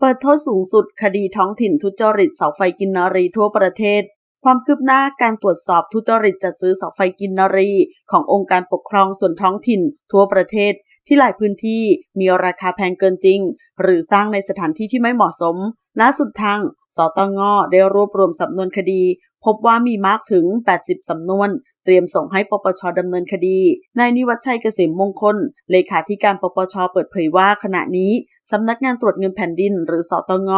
เปิดโทษสูงสุดคดีท้องถิ่นทุจริตเสาไฟกินนารีทั่วประเทศ ความคืบหน้าการตรวจสอบทุจริตจัดซื้อเสาไฟกินนารี ขององค์การปกครองส่วนท้องถิ่น ทั่วประเทศ ที่หลายพื้นที่มีราคาแพงเกินจริง หรือสร้างในสถานที่ที่ไม่เหมาะสมล่าสุดทางสตงได้รวบรวมสำนวนคดี พบว่ามีมากถึง 80 สำนวน เตรียมส่งให้ปปชดำเนินคดี นายนิวัฒชัยเกษมมงคล เลขาธิการปปชเปิดเผยว่าขณะนี้สำนักงานตรวจเงินแผ่นดิน หรือสตง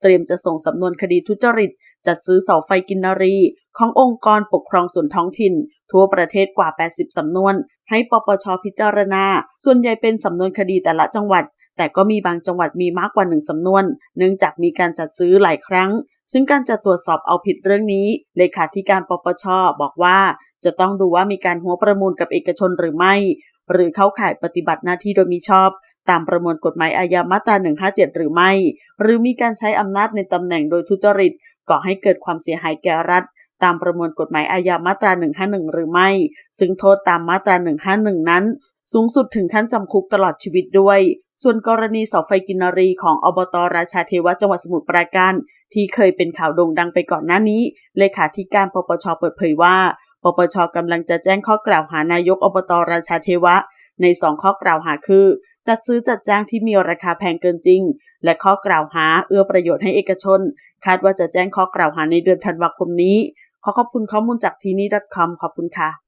เตรียมจะส่งสำนวนคดีทุจริต จัดซื้อเสาไฟกินนารี ขององค์กรปกครองส่วนท้องถิ่น ทั่วประเทศกว่า 80 สำนวน ให้ปปชพิจารณา ส่วนใหญ่เป็นสำนวนคดีแต่ละจังหวัดแต่ก็มีบางจังหวัดมีมากกว่าหนึ่งสำนวน เนื่องจากมีการจัดซื้อหลายครั้ง ซึ่งการจะตรวจสอบเอาผิดเรื่องนี้เลขาธิการปปชบอกว่า จะต้องดูว่ามีการหัวประมูลกับเอกชนหรือไม่ หรือเข้าข่ายปฏิบัติหน้าที่โดยมิชอบ ตามประมวลกฎหมายอาญามาตรา 157 หรือไม่ หรือมีการใช้อำนาจในตำแหน่งโดยทุจริตก่อให้เกิดความเสียหายแก่รัฐ ตามประมวลกฎหมายอาญามาตรา 151 หรือไม่ ซึ่งโทษตามมาตรา 151 นั้น สูงสุดถึงขั้นจำคุกตลอดชีวิตด้วย ส่วนกรณีเสาไฟกินนารีของอบตราชาเทวะจังหวัดสมุทรปราการ ที่เคยเป็นข่าวโด่งดังไปก่อนหน้านี้ เลขาธิการปปชเปิดเผยว่า ปปชกำลังจะแจ้งข้อกล่าวหานายกอบตราชาเทวะ ในสองข้อกล่าวหาคือ จัดซื้อจัดจ้างที่มีราคาแพงเกินจริง และข้อกล่าวหาเอื้อประโยชน์ให้เอกชน คาดว่าจะแจ้งข้อกล่าวหาในเดือนธันวาคมนี้ ขอขอบคุณข้อมูลจากทีนี้ .com ขอบคุณค่ะ